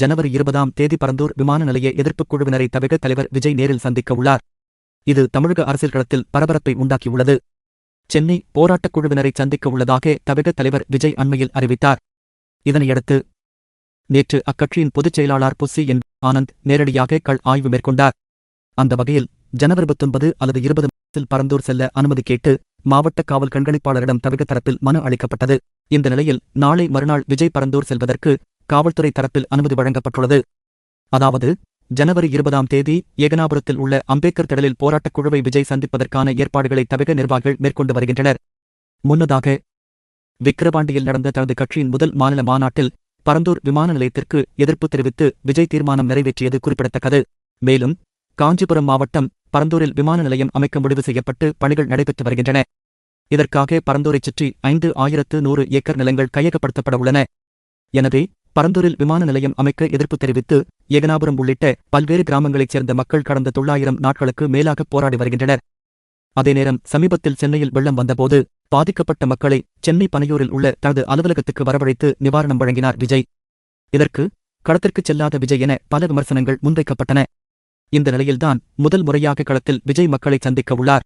ஜனவரி இருபதாம் தேதி பரந்தூர் விமான நிலைய எதிர்ப்புக் குழுவினரை தவிக தலைவர் விஜய் நேரில் சந்திக்க உள்ளார். இது தமிழக அரசியல் களத்தில் பரபரப்பை உண்டாக்கியுள்ளது. சென்னை போராட்டக் குழுவினரை சந்திக்க உள்ளதாக தவிக தலைவர் விஜய் அண்மையில் அறிவித்தார். இதனையடுத்து நேற்று அக்கட்சியின் பொதுச் செயலாளர் புஸ்ஸி என். ஆனந்த் நேரடியாக கள் ஆய்வு மேற்கொண்டார். அந்த வகையில் ஜனவரி பத்தொன்பது அல்லது இருபது மாதத்தில் பரந்தூர் செல்ல அனுமதி கேட்டு மாவட்ட காவல் கண்காணிப்பாளரிடம் தவிக தரப்பில் மனு அளிக்கப்பட்டது. இந்த நிலையில் நாளை மறுநாள் விஜய் பரந்தூர் செல்வதற்கு காவல்துறை தரப்பில் அனுமதி வழங்கப்பட்டுள்ளது. அதாவது ஜனவரி இருபதாம் தேதி ஏகனாபுரத்தில் உள்ள அம்பேத்கர் திடலில் போராட்டக் குழுவை விஜய் சந்திப்பதற்கான ஏற்பாடுகளை தவிக நிர்வாகிகள் மேற்கொண்டு வருகின்றனர். முன்னதாக விக்கிரவாண்டியில் நடந்த தனது கட்சியின் முதல் மாநில மாநாட்டில் பரந்தூர் விமான நிலையத்திற்கு எதிர்ப்பு தெரிவித்து விஜய் தீர்மானம் நிறைவேற்றியது குறிப்பிடத்தக்கது. மேலும் காஞ்சிபுரம் மாவட்டம் பரந்தூரில் விமான நிலையம் அமைக்க முடிவு செய்யப்பட்டு பணிகள் நடைபெற்று வருகின்றன. இதற்காக பரந்தூரைச் சுற்றி ஐந்து ஆயிரத்து நூறு ஏக்கர் நிலங்கள் கையகப்படுத்தப்பட உள்ளன. எனவே பரந்தூரில் விமான நிலையம் அமைக்க எதிர்ப்பு தெரிவித்து ஏகனாபுரம் உள்ளிட்ட பல்வேறு கிராமங்களைச் சேர்ந்த மக்கள் கடந்த தொள்ளாயிரம் நாட்களுக்கு மேலாக போராடி வருகின்றனர். அதேநேரம் சமீபத்தில் சென்னையில் வெள்ளம் வந்தபோது பாதிக்கப்பட்ட மக்களை சென்னை பனையூரில் உள்ள தனது அலுவலகத்துக்கு வரவழைத்து நிவாரணம் வழங்கினார் விஜய். இதற்கு களத்திற்குச் செல்லாத விஜய் என பல விமர்சனங்கள் முன்வைக்கப்பட்டன. இந்த நிலையில்தான் முதல் முறையாக களத்தில் விஜய் மக்களை சந்திக்க உள்ளார்.